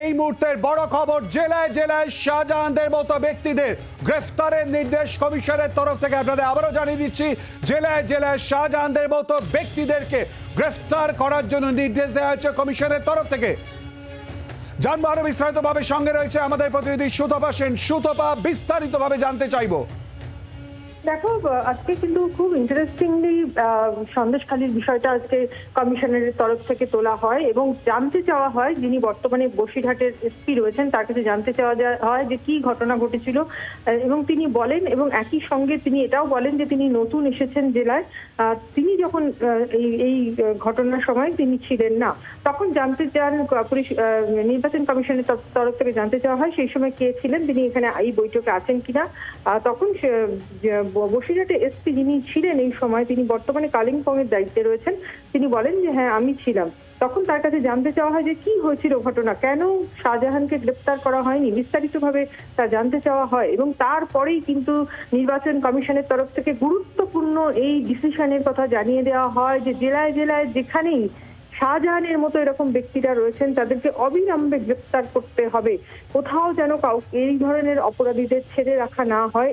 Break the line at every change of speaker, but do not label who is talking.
এই মুহূর্তের বড় খবর, জেলায় জেলায় শাহজাহানদের মতো ব্যক্তিদের গ্রেফতারের নির্দেশ কমিশনের তরফ থেকে আপনাদের আবারও জানিয়ে দিচ্ছি, জেলায় জেলায় শাহজাহানদের মতো ব্যক্তিদেরকে গ্রেফতার করার জন্য নির্দেশ দেওয়া হয়েছে কমিশনের তরফ থেকে। জানব আরও বিস্তারিতভাবে সঙ্গে রয়েছে আমাদের প্রতিনিধি সুতপা সেন। সুতপা বিস্তারিতভাবে জানতে চাইব।
দেখো আজকে কিন্তু খুব ইন্টারেস্টিংলি সন্দেশখালীর বিষয়টা আজকে কমিশনের তরফ থেকে তোলা হয় এবং জানতে চাওয়া হয় যিনি বর্তমানে বসিরহাটের এসপি রয়েছেন, তার কাছে জানতে চাওয়া হয় যে কি ঘটনা ঘটেছিল। এবং তিনি বলেন এবং একই সঙ্গে তিনি এটাও বলেন যে তিনি নতুন এসেছেন জেলায়। তিনি যখন এই ঘটনার সময় তিনি ছিলেন না, তখন জানতে চান নির্বাচন কমিশনের তরফ- থেকে জানতে চাওয়া হয় সেই সময় কে ছিলেন, তিনি এখানে এই বৈঠকে আছেন কিনা। তখন বসিরহাটে এসপি যিনি ছিলেন এই সময় তিনি বর্তমানে কালিম্পং এর দায়িত্বে রয়েছেন। তিনি বলেন যে হ্যাঁ আমি ছিলাম। তখন তার কাছে জানতে চাওয়া হয় যে, কি হয়েছিল ঘটনা? কেন শাহজাহানকে গ্রেপ্তার করা হয়নি? বিস্তারিতভাবে তা জানতে চাওয়া হয় এবং তারপরেই কিন্তু নির্বাচন কমিশনের তরফ থেকে গুরুত্বপূর্ণ এই ডিসিশনের কথা জানিয়ে দেওয়া হয় যে, জেলায় জেলায় যেখানেই শাহজাহানের মতো এরকম ব্যক্তিরা রয়েছেন, তাদেরকে অবিলম্বে গ্রেপ্তার করতে হবে। কোথাও যেন কাউকে এই ধরনের অপরাধীদের ছেড়ে রাখা না হয়।